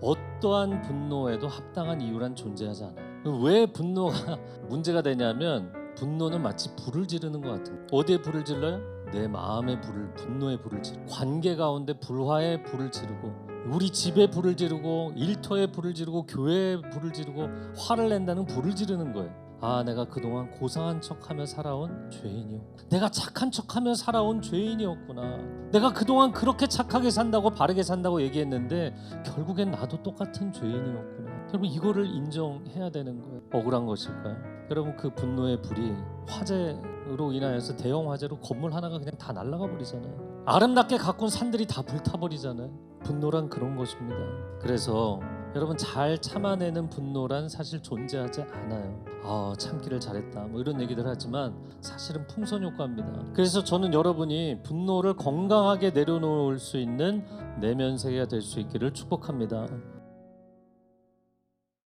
어떠한 분노에도 합당한 이유란 존재하지 않아요. 왜 분노가 문제가 되냐면 분노는 마치 불을 지르는 것 같은. 어디에 불을 질러요? 내 마음의 불을 분노의 불을 지르. 관계 가운데 불화의 불을 지르고 우리 집에 불을 지르고 일터에 불을 지르고 교회에 불을 지르고 화를 낸다는 불을 지르는 거예요. 아, 내가 그동안 고상한 척하며 살아온 죄인이었고, 내가 착한 척하며 살아온 죄인이었구나. 내가 그동안 그렇게 착하게 산다고 바르게 산다고 얘기했는데 결국엔 나도 똑같은 죄인이었구나. 여러분 이거를 인정해야 되는 거예요. 억울한 것일까요? 여러분 그 분노의 불이 화재로 인하여서 대형 화재로 건물 하나가 그냥 다 날아가 버리잖아요. 아름답게 가꾼 산들이 다 불타버리잖아요. 분노란 그런 것입니다. 그래서 여러분 잘 참아내는 분노란 사실 존재하지 않아요. 아 참기를 잘했다 뭐 이런 얘기들 하지만 사실은 풍선 효과입니다. 그래서 저는 여러분이 분노를 건강하게 내려놓을 수 있는 내면 세계가 될 수 있기를 축복합니다.